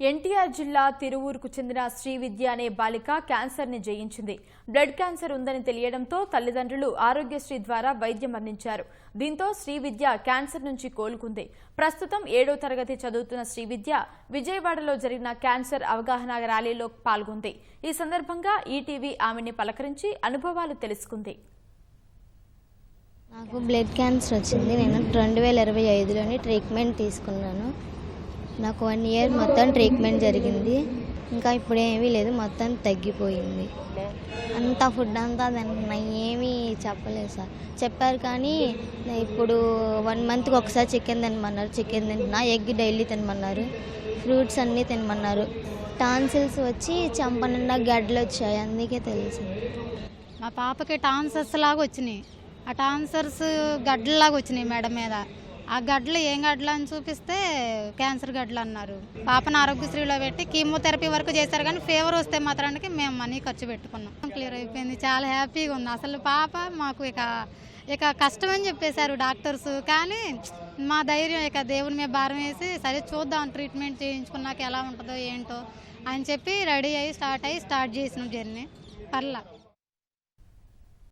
ఎన్టీఆర్ జిల్లా తిరువూరుకు చెందిన శ్రీవిద్య అనే బాలిక క్యాన్సర్ని జయించింది. బ్లడ్ క్యాన్సర్ ఉందని తెలియడంతో తల్లిదండ్రులు ఆరోగ్యశ్రీ ద్వారా వైద్యం అందించారు. దీంతో శ్రీవిద్య క్యాన్సర్ నుంచి కోలుకుంది. ప్రస్తుతం ఏడో తరగతి చదువుతున్న శ్రీవిద్య విజయవాడలో జరిగిన క్యాన్సర్ అవగాహన ర్యాలీలో పాల్గొంది. ఈ సందర్భంగా ఈటీవీ ఆమెని పలకరించి అనుభవాలు తెలుసుకుంది. నాకు బ్లడ్ క్యాన్సర్ వచ్చింది. నేను రెండు వేల ఇరవై ఐదులోనే ట్రీట్మెంట్ తీసుకున్నాను. నాకు వన్ ఇయర్ మొత్తం ట్రీట్మెంట్ జరిగింది. ఇంకా ఇప్పుడు ఏమీ లేదు మొత్తం తగ్గిపోయింది. అంతా ఫుడ్ అంతా దాన్ని ఏమీ చెప్పలేదు సార్. చెప్పారు కానీ ఇప్పుడు వన్ మంత్కి ఒకసారి చికెన్ తినమన్నారు. చికెన్ తింటున్నా ఎగ్ డైలీ తినమన్నారు. ఫ్రూట్స్ అన్నీ తినమన్నారు. టాన్సిల్స్ వచ్చి చంపనున్న గడ్డలు వచ్చాయి అందుకే తెలిసింది మా పాపకి టాన్సర్స్ లాగా వచ్చినాయి. ఆ టాన్సర్స్ గడ్డలాగా వచ్చినాయి మెడ మీద. ఆ గడ్డలు ఏం గడ్డలు అని చూపిస్తే క్యాన్సర్ గడ్డలు అన్నారు. పాపను ఆరోగ్యశ్రీలో పెట్టి కీమోథెరపీ వరకు చేశారు కానీ ఫీవర్ వస్తే మాత్రానికి మేము మనీ ఖర్చు పెట్టుకున్నాం. క్లియర్ అయిపోయింది. చాలా హ్యాపీగా ఉంది. అసలు పాప మాకు ఇక ఇక కష్టం అని చెప్పేశారు డాక్టర్స్. కానీ మా ధైర్యం ఇక దేవుని మీద భారం వేసి సరే చూద్దాం ట్రీట్మెంట్ చేయించుకున్నాక ఎలా ఉంటుందో ఏంటో అని చెప్పి రెడీ అయ్యి స్టార్ట్ అయ్యి స్టార్ట్ చేసిన జర్నీ. పర్లా.